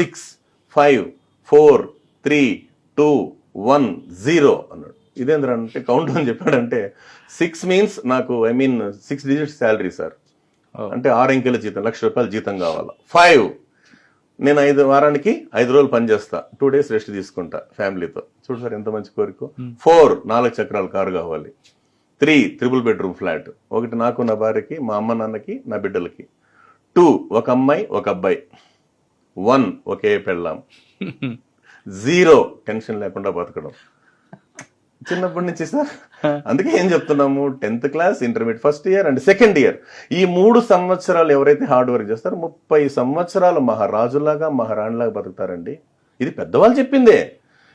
Six five four three two one zero అన్నాడు. ఇదేంద్ర అంటే కౌంట్ అని చెప్పాడంటే సిక్స్ మీన్స్ నాకు I mean six digit salary sir. అంటే ఆరు అంకెల జీతం లక్ష రూపాయల జీతం కావాలా. ఫైవ్ నేను ఐదు వారానికి ఐదు రోజులు పని చేస్తా. టూ డేస్ రెస్ట్ తీసుకుంటా ఫ్యామిలీతో. చూడు సార్ ఎంత మంచి కోరిక. ఫోర్ నాలుగు చక్రాల కారు కావాలి. త్రీ త్రిబుల్ బెడ్రూమ్ ఫ్లాట్ ఒకటి నాకు నా భార్యకి మా అమ్మ నాన్నకి నా బిడ్డలకి. టూ ఒక అమ్మాయి ఒక అబ్బాయి. వన్ ఒకే పెళ్ళాం. జీరో టెన్షన్ లేకుండా బతకడం. చిన్నప్పటి నుంచి సార్ అందుకే ఏం చెప్తున్నాము? Tenth class intermediate first year and second year. ఈ మూడు సంవత్సరాలు ఎవరైతే హార్డ్ వర్క్ చేస్తారో ముప్పై సంవత్సరాలు మహారాజులాగా మహారాణిలాగా బతుకుతారండి. ఇది పెద్దవాళ్ళు చెప్పిందే.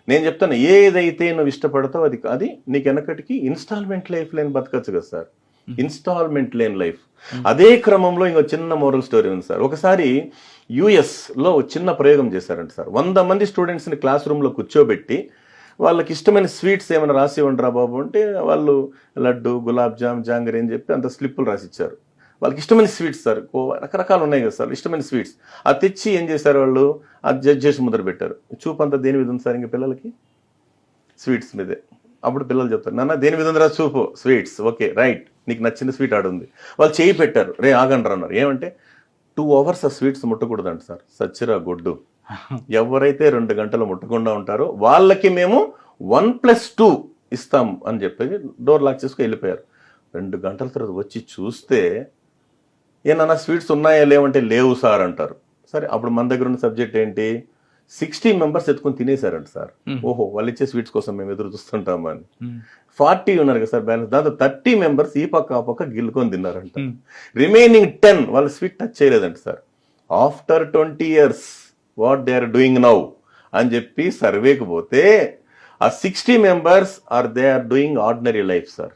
నేను చెప్తాను ఏదైతే నువ్వు ఇష్టపడతావు అది అది నీకు వెనకటికి ఇన్స్టాల్మెంట్ లైఫ్ లేని బతకచ్చు కదా సార్. ఇన్స్టాల్మెంట్ లేని లైఫ్. అదే క్రమంలో ఇంకో చిన్న మోరల్ స్టోరీ ఉంది సార్. ఒకసారి యుఎస్లో చిన్న ప్రయోగం చేశారంట సార్. వంద మంది స్టూడెంట్స్ని క్లాస్ రూమ్లో కూర్చోబెట్టి వాళ్ళకి ఇష్టమైన స్వీట్స్ ఏమైనా రాసి ఉండరా బాబు అంటే వాళ్ళు లడ్డు గులాబ్ జామ్ జాంగరీ అని చెప్పి అంత స్లిప్పులు రాసిచ్చారు. వాళ్ళకి ఇష్టమైన స్వీట్స్ సార్. రకరకాలు ఉన్నాయి కదా సార్ ఇష్టమైన స్వీట్స్ అది తెచ్చి ఏం చేశారు వాళ్ళు? అది జడ్జ్ చేసి ముద్ర పెట్టారు. చూపు అంతా దేని మీద ఉంది సార్ ఇంకా పిల్లలకి? స్వీట్స్ మీదే. అప్పుడు పిల్లలు చెప్తారు నాన్న దేని మీద ఉందిరా చూపు? Sweets okay right. నీకు నచ్చిన స్వీట్ ఆడుంది. వాళ్ళు చేయి పెట్టారు. రే ఆగండి అన్నారు. ఏమంటే టూ అవర్స్ ఆ స్వీట్స్ ముట్టకూడదంట సార్. సచ్చిరా గుడ్డు. ఎవరైతే రెండు గంటలు ముట్టకుండా ఉంటారో వాళ్ళకి మేము వన్ ప్లస్ టూ ఇస్తాం అని చెప్పి డోర్ లాక్ చేసుకుని వెళ్ళిపోయారు. రెండు గంటల తర్వాత వచ్చి చూస్తే ఏమన్నా స్వీట్స్ ఉన్నాయా లేవంటే లేవు సార్ అంటారు. సరే అప్పుడు మన దగ్గర ఉన్న సబ్జెక్ట్ ఏంటి? సిక్స్టీ మెంబర్స్ ఎత్తుకొని తినేశారంట సార్. ఓహో వాళ్ళు ఇచ్చే స్వీట్స్ కోసం మేము ఎదురు చూస్తుంటామా అని. ఫార్టీ ఉన్నారు కదా సార్ బ్యాలెన్స్. దాంతో థర్టీ మెంబర్స్ ఈ పక్క ఆ పక్క గిల్లుకొని తిన్నారంట. రిమైనింగ్ టెన్ వాళ్ళు sweet touch చేయలేదంట sir. After twenty years what they are doing now అని చెప్పి సర్వేకి పోతే ఆ sixty members are they are doing ordinary life sir.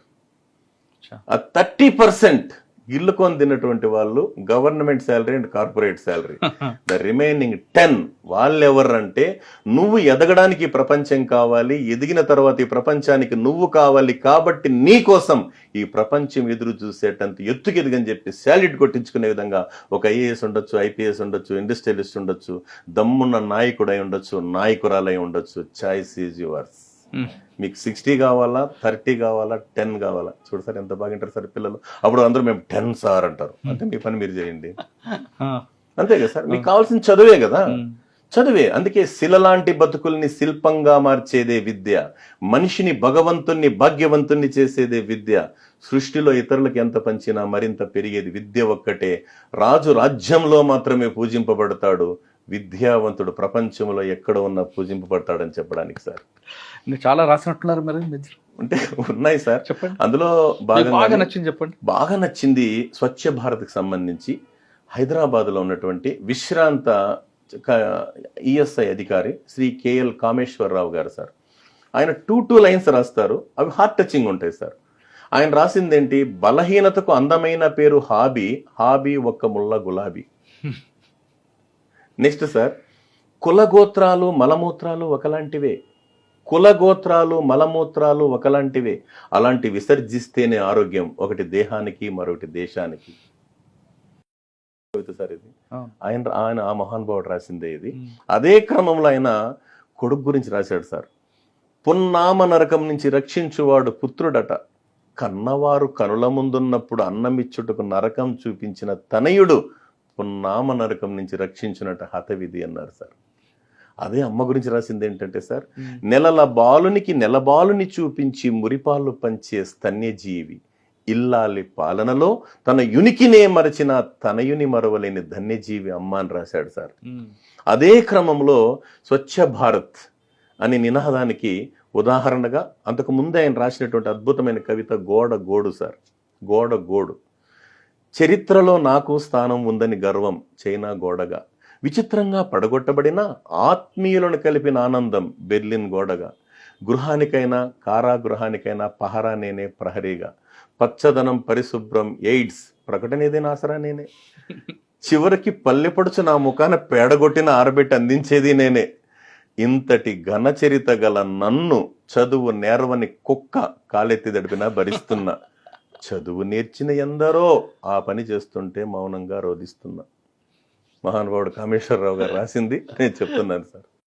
ఆ థర్టీ పర్సెంట్ గిల్లుకొని తిన్నటువంటి వాళ్ళు government salary and corporate salary. The remaining ten. వాళ్ళు ఎవరంటే నువ్వు ఎదగడానికి ప్రపంచం కావాలి ఎదిగిన తర్వాత ఈ ప్రపంచానికి నువ్వు కావాలి కాబట్టి నీ కోసం ఈ ప్రపంచం ఎదురు చూసేటంత ఎత్తుకు ఎదుగని చెప్పి శాలరీ కొట్టించుకునే విధంగా ఒక ఐఏఎస్ ఉండొచ్చు ఐపీఎస్ ఉండొచ్చు ఇండస్ట్రియలిస్ట్ ఉండొచ్చు దమ్మున్న నాయకుడై ఉండొచ్చు నాయకురాలై ఉండొచ్చు. చాయిస్ ఈజ్ యువర్స్ మీకు సిక్స్టీ కావాలా థర్టీ కావాలా టెన్ కావాలా? చూడు సార్ ఎంత బాగా వింటారు సార్ పిల్లలు. అప్పుడు అందరూ మేము టెన్ సార్ అంటారు. అంటే మీ పని మీరు చేయండి. అంతే కదా సార్? మీకు కావాల్సిన చదువే కదా? చదువే. అందుకే శిల లాంటి బతుకుల్ని శిల్పంగా మార్చేదే విద్య. మనిషిని భగవంతుణ్ణి భాగ్యవంతుణ్ణి చేసేదే విద్య. సృష్టిలో ఇతరులకు ఎంత పంచినా మరింత పెరిగేది విద్య ఒక్కటే. రాజు రాజ్యంలో మాత్రమే పూజింపబడతాడు. విద్యావంతుడు ప్రపంచంలో ఎక్కడ ఉన్నా పూజింపబడతాడని చెప్పడానికి సార్. చాలా రాసినట్టున్నారు మరి అంటే ఉన్నాయి సార్. చెప్పండి. అందులో బాగా బాగా నచ్చింది చెప్పండి. బాగా నచ్చింది స్వచ్ఛ భారత్కి సంబంధించి హైదరాబాద్లో ఉన్నటువంటి విశ్రాంత ఈఎస్ఐ అధికారి శ్రీ కేఎల్ కామేశ్వరరావు గారు సార్. ఆయన టూ టూ లైన్స్ రాస్తారు. అవి హార్ట్ టచింగ్ ఉంటాయి సార్. ఆయన రాసింది ఏంటి బలహీనతకు అందమైన పేరు హాబీ హాబీ ఒక్క ముళ్ళ గులాబీ. నెక్స్ట్ సార్ కులగోత్రాలు మలమూత్రాలు ఒకలాంటివే. కులగోత్రాలు మలమూత్రాలు ఒకలాంటివే. అలాంటి విసర్జిస్తేనే ఆరోగ్యం ఒకటి దేహానికి మరొకటి దేశానికి. సార్ ఇది. ఆయన ఆయన ఆ మహానుభావుడు రాసిందే ఇది. అదే క్రమంలో ఆయన కొడుకు గురించి రాశాడు సార్. పున్నామ నరకం నుంచి రక్షించువాడు పుత్రుడట. కన్నవారు కనుల ముందున్నప్పుడు అన్నమిచ్చుటకు నరకం చూపించిన తనయుడు పున్నామ నరకం నుంచి రక్షించునట హతవిధి అన్నారు సార్. అదే అమ్మ గురించి రాసింది ఏంటంటే సార్ నెలల బాలునికి నెల బాలుని చూపించి మురిపాలు పంచే స్తన్యజీవి ఇల్లాలి పాలనలో తన యునికినే మరచిన తనయుని మరవలేని ధన్యజీవి అమ్మ అని రాశాడు సార్. అదే క్రమంలో స్వచ్ఛ భారత్ అనే నినాదానికి ఉదాహరణగా అంతకు ముందే ఆయన రాసినటువంటి అద్భుతమైన కవిత గోడ గోడు సార్. గోడ గోడు. చరిత్రలో నాకు స్థానం ఉందని గర్వం చైనా గోడగా. విచిత్రంగా పడగొట్టబడిన ఆత్మీయులను కలిపిన ఆనందం బెర్లిన్ గోడగా. గృహానికైనా కారాగృహానికైనా పహరా నేనే ప్రహరీగా. పచ్చదనం పరిశుభ్రం ఎయిడ్స్ ప్రకటనేదే ఆసరా నేనే? చివరికి పల్లెపడుచు నా ముఖాన పేడగొట్టిన ఆరబెట్టి అందించేది నేనే. ఇంతటి ఘనచరిత గల నన్ను చదువు నేర్వని కుక్క కాలెత్తి దడిపినా భరిస్తున్నా. చదువు నేర్చిన ఎందరో ఆ పని చేస్తుంటే మౌనంగా రోధిస్తున్నా. మహానుభావుడు కామేశ్వరరావు గారు రాసింది నేను చెప్తున్నాను సార్.